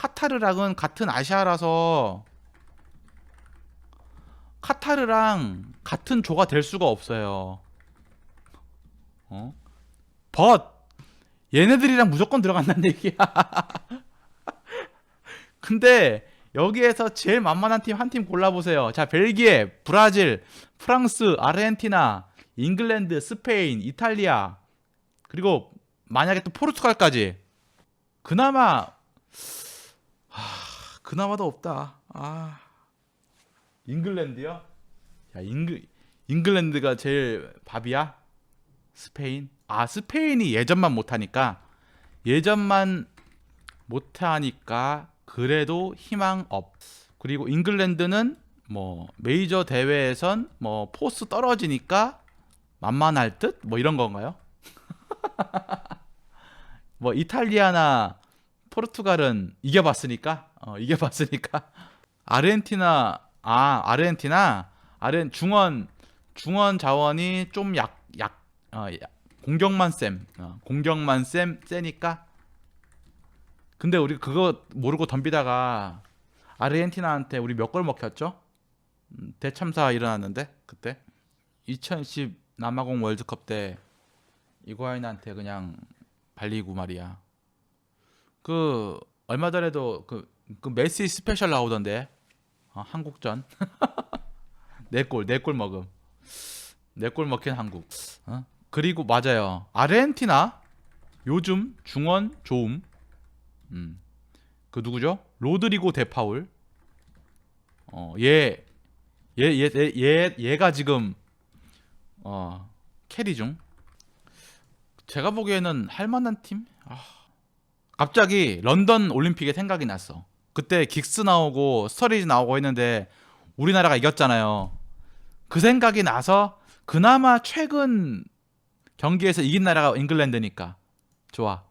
카타르랑은 같은 아시아라서 카타르랑 같은 조가 될 수가 없어요. 어? 벗 얘네들이랑 무조건 들어간다는 얘기야. 근데 여기에서 제일 만만한 팀 한 팀 골라보세요. 자, 벨기에, 브라질, 프랑스, 아르헨티나, 잉글랜드, 스페인, 이탈리아, 그리고 만약에 또 포르투갈까지. 그나마 하, 그나마도 없다. 아. 잉글랜드요? 야, 잉글 잉글랜드가 제일 밥이야? 스페인? 아, 스페인이 예전만 못하니까 예전만 못하니까 그래도 희망 업. 그리고 잉글랜드는 뭐 메이저 대회에선 뭐 포스 떨어지니까 만만할 듯? 뭐 이런 건가요? 뭐 이탈리아나 포르투갈은 이겨봤으니까 어, 이겨봤으니까 아르헨티나 아 아르헨티나 아르 중원 중원 자원이 좀 약 약 어, 약- 공격만 쌤 어, 공격만 쌤 세니까 근데 우리 그거 모르고 덤비다가 아르헨티나한테 우리 몇 골 먹혔죠? 음, 대참사 일어났는데 그때 2010 남아공 월드컵 때 이구아인한테 그냥 발리고 말이야. 그 얼마 전에도 그, 그 메시 스페셜 나오던데. 어, 한국전. 네골 네골 먹음. 네골 먹힌 한국. 어? 그리고 맞아요. 아르헨티나 요즘 중원 좋음 음. 그 누구죠? 로드리고 데파울. 어 얘 얘 얘 얘 얘, 얘, 얘, 얘가 지금 어 캐리 중. 제가 보기에는 할 만한 팀? 아, 갑자기 런던 올림픽에 생각이 났어. 그때 긱스 나오고 스터리지 나오고 했는데 우리나라가 이겼잖아요. 그 생각이 나서 그나마 최근 경기에서 이긴 나라가 잉글랜드니까 좋아.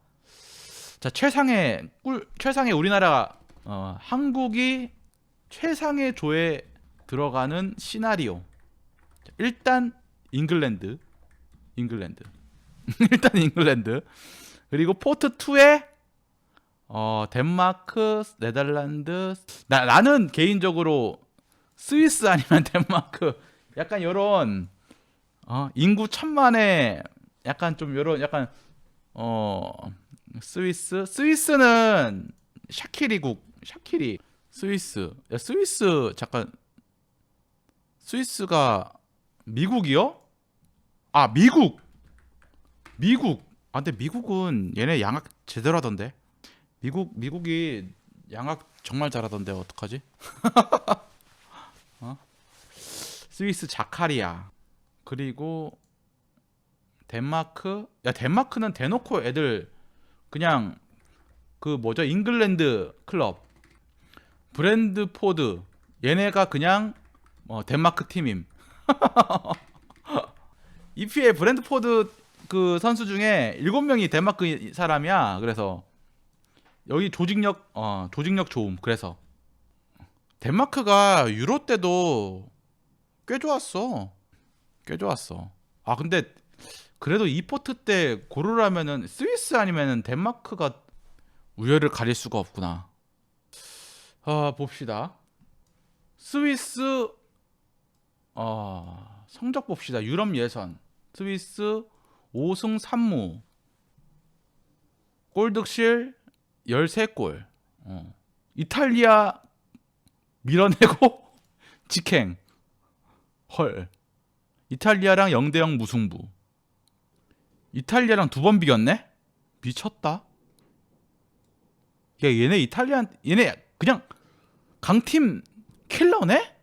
자 최상의 꿀 최상의 우리나라가 어, 한국이 최상의 조에 들어가는 시나리오. 자, 일단 잉글랜드, 잉글랜드. 일단 잉글랜드. 그리고 포트 2에 어, 덴마크, 네덜란드. 나, 나는 개인적으로 스위스 아니면 덴마크. 약간 요런 어, 인구 천만에 약간 좀 요런 약간 어 스위스 스위스는 샤키리국 샤키리 스위스 야 스위스 잠깐 스위스가 미국이요? 아 미국 미국 아 근데 미국은 얘네 양악 제대로 하던데 미국 미국이 양악 정말 잘하던데 어떡하지? 어? 스위스 자카리아 그리고 덴마크 야 덴마크는 대놓고 애들 그냥 그 뭐죠 잉글랜드 클럽 브랜드 포드 얘네가 그냥 어, 덴마크 팀임 EPL 브랜드 포드 그 선수 중에 일곱 명이 덴마크 사람이야. 그래서 여기 조직력 어 조직력 좋음. 그래서 덴마크가 유로 때도 꽤 좋았어. 꽤 좋았어. 아 근데 그래도 이포트 때 고르라면은 스위스 아니면은 덴마크가 우열을 가릴 수가 없구나. 아 봅시다. 스위스 어 성적 봅시다. 유럽 예선 스위스 5승 3무 골득실 13골. 어. 이탈리아 밀어내고 직행. 헐. 이탈리아랑 0대 0 무승부. 이탈리아랑 두 번 비겼네? 미쳤다. 야 얘네 이탈리아 얘네 그냥 강팀 킬러네?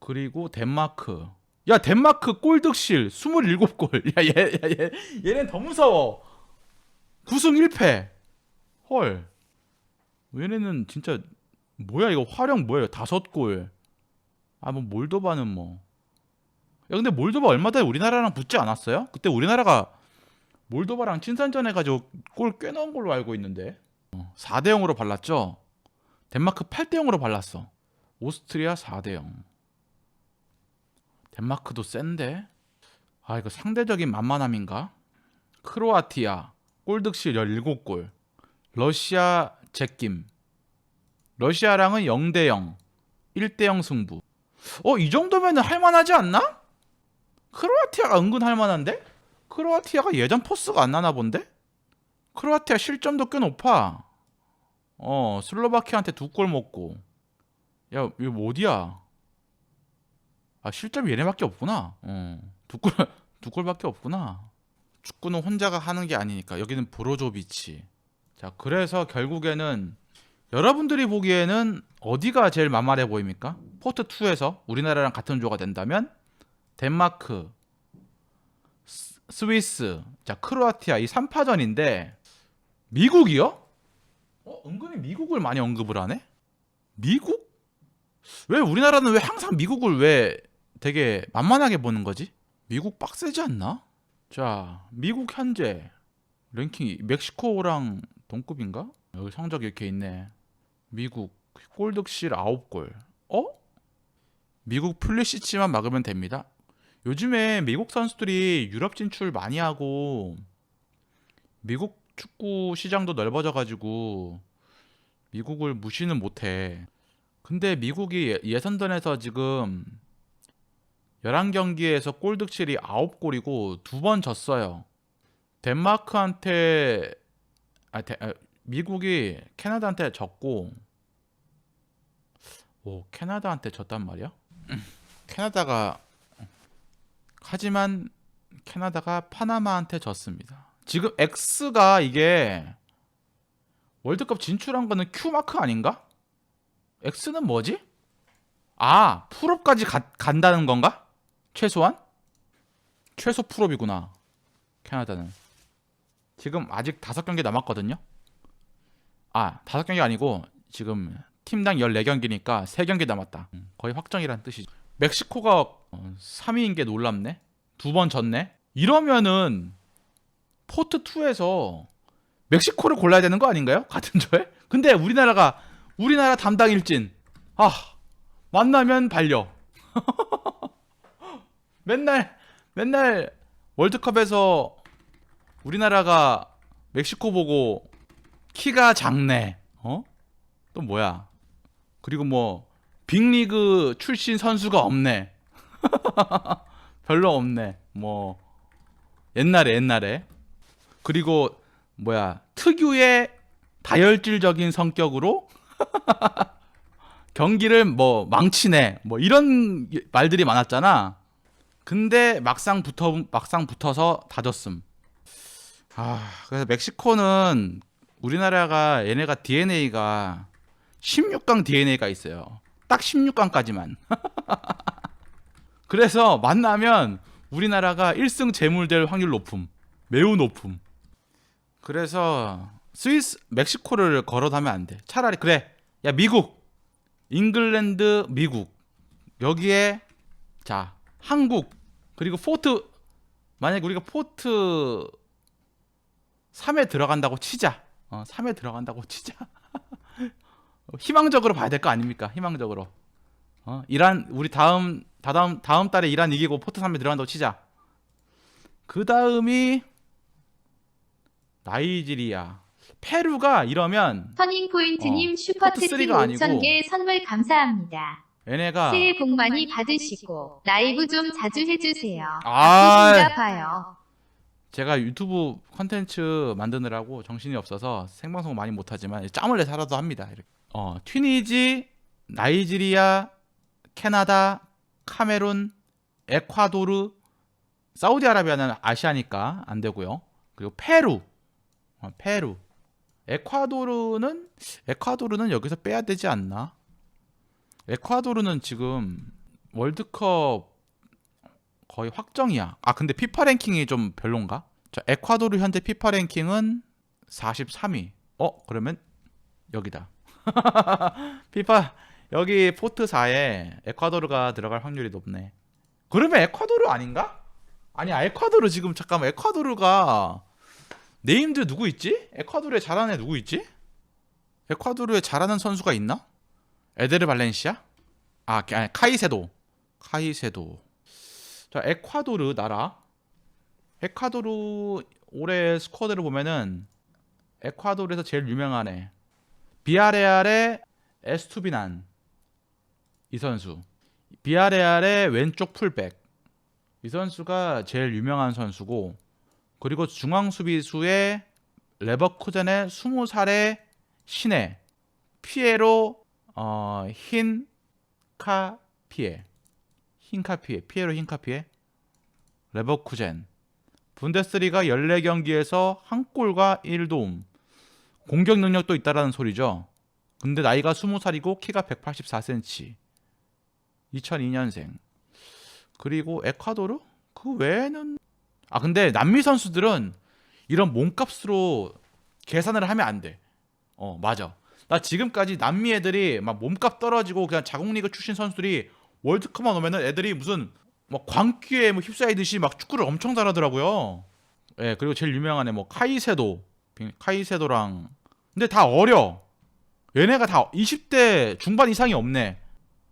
그리고 덴마크. 야 덴마크 골득실 27골. 야 얘 야, 얘, 얘는 더 무서워. 9승 1패 헐. 얘네는 진짜 뭐야? 이거 화력 뭐예요? 다섯 골. 아 뭐 몰도바는 뭐. 야 근데 몰도바 얼마 전에 우리나라랑 붙지 않았어요? 그때 우리나라가 몰도바랑 친선전 해가지고 골 꽤 넣은 걸로 알고 있는데. 어, 4대 0으로 발랐죠? 덴마크 8대 0으로 발랐어. 오스트리아 4대 0 덴마크도 센데? 아 이거 상대적인 만만함인가? 크로아티아 골득실 17골 러시아 제낌. 러시아랑은 0대 0. 1대 0 승부. 어, 이 정도면은 할만하지 않나? 크로아티아가 은근 할만한데? 크로아티아가 예전 포스가 안 나나 본데? 크로아티아 실점도 꽤 높아. 어, 슬로바키아한테 두 골 먹고. 야, 이거 뭐 어디야? 아, 실점이 얘네밖에 없구나. 어, 두 골, 두 골밖에 없구나. 축구는 혼자가 하는 게 아니니까. 여기는 브로조비치. 자, 그래서 결국에는 여러분들이 보기에는 어디가 제일 만만해 보입니까? 포트 2에서 우리나라랑 같은 조가 된다면 덴마크, 스- 스위스, 자 크로아티아 이 3파전인데 미국이요? 어, 은근히 미국을 많이 언급을 하네. 미국? 왜 우리나라는 왜 항상 미국을 왜 되게 만만하게 보는 거지? 미국 빡세지 않나? 자, 미국 현재 랭킹이 멕시코랑 동급인가? 여기 성적 이렇게 있네. 미국 골득실 9골. 어? 미국 플리시치만 막으면 됩니다. 요즘에 미국 선수들이 유럽 진출 많이 하고 미국 축구 시장도 넓어져 가지고 미국을 무시는 못 해. 근데 미국이 예- 예선전에서 지금 11경기에서 골 득실이 9골이고 두 번 졌어요. 덴마크한테 아, 데- 아, 미국이 캐나다한테 졌고 오 캐나다한테 졌단 말이야? 음, 캐나다가 하지만 캐나다가 파나마한테 졌습니다. 지금 X가 이게 월드컵 진출한 거는 Q 마크 아닌가? X는 뭐지? 아 풀업까지 가- 간다는 건가? 최소한? 최소 풀업이구나. 캐나다는 지금 아직 다섯 경기 남았거든요. 아 다섯 경기 아니고 지금 팀당 14경기니까 3경기 남았다. 음, 거의 확정이란 뜻이죠. 멕시코가 3위인 게 놀랍네. 두 번 졌네. 이러면은 포트 2에서 멕시코를 골라야 되는 거 아닌가요? 같은 조에? 근데 우리나라가 우리나라 담당 일진. 아, 만나면 발려. 맨날 맨날 월드컵에서 우리나라가 멕시코 보고 키가 작네. 어? 또 뭐야? 그리고 뭐 빅리그 출신 선수가 없네. 별로 없네. 뭐 옛날에 옛날에. 그리고 뭐야? 특유의 다혈질적인 성격으로 경기를 뭐 망치네. 뭐 이런 말들이 많았잖아. 근데 막상 붙어 막상 붙어서 다졌음. 아, 그래서 멕시코는 우리나라가 얘네가 DNA가 16강 DNA가 있어요. 딱 16강까지만. 그래서 만나면 우리나라가 1승 재물될 확률 높음. 매우 높음. 그래서 스위스, 멕시코를 걸어다면 안 돼. 차라리 그래. 야, 미국. 잉글랜드, 미국. 여기에 자, 한국 그리고 포트 만약에 우리가 포트 3에 들어간다고 치자. 어, 3에 들어간다고 치자. 희망적으로 봐야 될 거 아닙니까? 희망적으로. 어, 이란 우리 다음 다다음 다음 달에 이란 이기고 포트 3에 들어간다고 치자. 그 다음이 나이지리아, 페루가 이러면 터닝 포인트님 어, 슈퍼채팅 포트 3가 아니고 5,000개 선물 감사합니다. 얘네가 새해 복 많이 받으시고 라이브 좀 자주 해주세요. 아. 봐요. 제가 유튜브 컨텐츠 만드느라고 정신이 없어서 생방송 많이 못하지만 짬을 내 살아도 합니다. 어, 튀니지, 나이지리아, 캐나다, 카메룬, 에콰도르, 사우디아라비아는 아시아니까 안 되고요. 그리고 페루, 어, 페루, 에콰도르는 에콰도르는 여기서 빼야 되지 않나? 에콰도르는 지금 월드컵 거의 확정이야. 아 근데 피파 랭킹이 좀 별론가? 자 에콰도르 현재 피파 랭킹은 43위. 어 그러면 여기다. 피파 여기 포트 4에 에콰도르가 들어갈 확률이 높네. 그러면 에콰도르 아닌가? 아니야 에콰도르 지금 잠깐만 에콰도르가 네임들 누구 있지? 에콰도르에 잘하는 애 누구 있지? 에콰도르에 잘하는 선수가 있나? 에데르 발렌시아? 아 아니, 카이세도. 카이세도. 자, 에콰도르 나라. 에콰도르 올해 스쿼드를 보면은 에콰도르에서 제일 유명한 애 비아레알의 에스투비난 이 선수. 비아레알의 왼쪽 풀백. 이 선수가 제일 유명한 선수고 그리고 중앙 수비수의 레버쿠젠의 20살의 신예 피에로 어, 흰카피에 흰카피에 피에로 흰카피에 레버쿠젠 분데스리가 14경기에서 한 골과 1도움 공격 능력도 있다라는 소리죠. 근데 나이가 20살이고 키가 184cm 2002년생 그리고 에콰도르 그 외에는 아 근데 남미 선수들은 이런 몸값으로 계산을 하면 안 돼. 어 맞아. 나 지금까지 남미 애들이 막 몸값 떨어지고 그냥 자국리그 출신 선수들이 월드컵만 오면은 애들이 무슨 뭐 광기에 뭐 휩싸이듯이 막 축구를 엄청 잘하더라고요. 예 그리고 제일 유명한 애뭐 카이세도 카이세도랑 근데 다 어려. 얘네가 다 20대 중반 이상이 없네.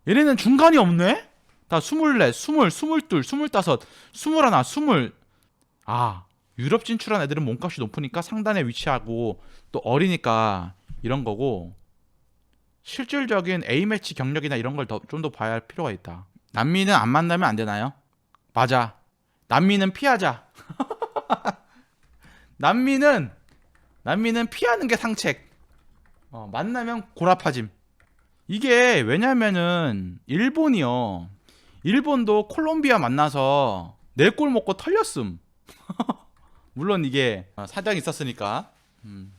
얘네는 중간이 없네? 다 24, 20, 22, 25, 21, 20. 아, 유럽 진출한 애들은 몸값이 높으니까 상단에 위치하고 또 어리니까 이런 거고 실질적인 A매치 경력이나 이런 걸 좀 더 봐야 할 필요가 있다. 남미는 안 만나면 안 되나요? 맞아. 남미는 피하자. 남미는 남미는 피하는 게 상책. 어, 만나면 고라파짐. 이게 왜냐면은 일본이요. 일본도 콜롬비아 만나서 네 골 먹고 털렸음. 물론 이게 사정이 있었으니까. 음.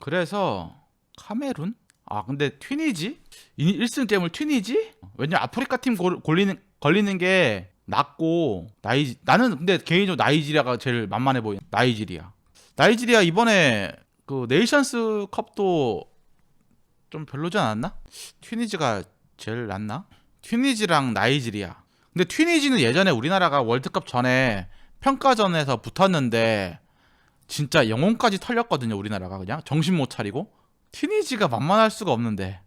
그래서 카메룬? 아 근데 튀니지? 1승 게임을 튀니지? 왜냐 아프리카 팀 골, 걸리는 걸리는 게 낫고 나이 나는 근데 개인적으로 나이지리아가 제일 만만해 보이는 나이지리아. 나이지리아 이번에 그 네이션스 컵도 좀 별로지 않았나? 튀니지가 제일 낫나? 튀니지랑 나이지리아. 근데 튀니지는 예전에 우리나라가 월드컵 전에 평가전에서 붙었는데 진짜 영혼까지 털렸거든요. 우리나라가 그냥 정신 못 차리고 튀니지가 만만할 수가 없는데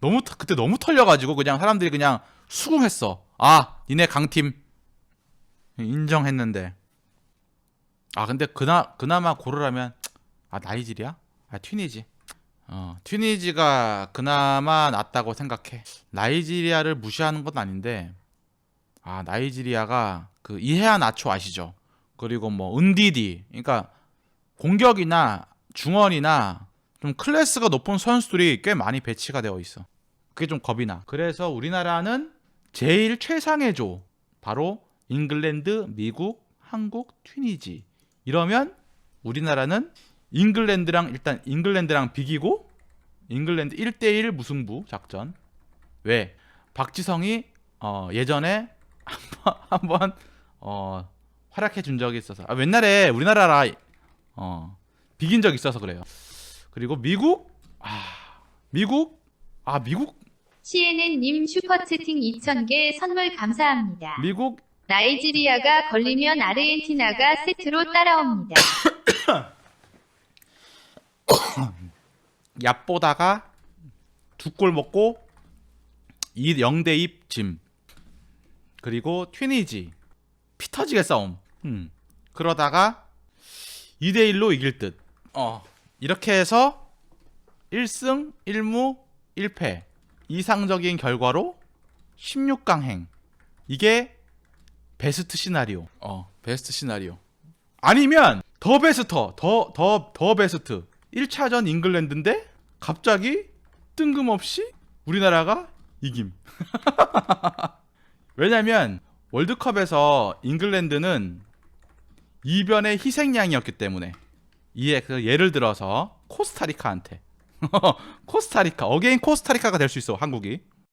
너무 터- 그때 너무 털려가지고 그냥 사람들이 그냥 수긍했어. 아 니네 강팀 인정했는데 아 근데 그나 그나마 고르라면 아 나이지리아? 아 튀니지. 어, 튀니지가 그나마 낫다고 생각해. 나이지리아를 무시하는 건 아닌데, 아, 나이지리아가 그 이해한 아초 아시죠? 그리고 뭐, 은디디. 그러니까 공격이나 중원이나 좀 클래스가 높은 선수들이 꽤 많이 배치가 되어 있어. 그게 좀 겁이 나. 그래서 우리나라는 제일 최상의 조. 바로 잉글랜드, 미국, 한국, 튀니지. 이러면 우리나라는 잉글랜드랑 일단 잉글랜드랑 비기고 잉글랜드 1대1 무승부 작전. 왜? 박지성이 어, 예전에 한번 한번 어, 활약해 준 적이 있어서 아, 옛날에 우리나라라 어, 비긴 적 있어서 그래요. 그리고 미국 아, 미국 아, 미국 CNN님 슈퍼채팅 2000개 선물 감사합니다. 미국 나이지리아가 걸리면 아르헨티나가 세트로 따라옵니다. 얕보다가 두 골 먹고 2 0대 2 짐. 그리고 튀니지 피 터지게 싸움. 음. 그러다가 2대 1로 이길 듯. 어. 이렇게 해서 1승 1무 1패. 이상적인 결과로 16강 행. 이게 베스트 시나리오. 어, 베스트 시나리오. 아니면 더 베스트, 더더 더 베스트. 1차전 잉글랜드인데 갑자기 뜬금없이 우리나라가 이김. 왜냐면 월드컵에서 잉글랜드는 이변의 희생양이었기 때문에 이에 그 예를 들어서 코스타리카한테. 코스타리카. 어게인 코스타리카가 될 수 있어 한국이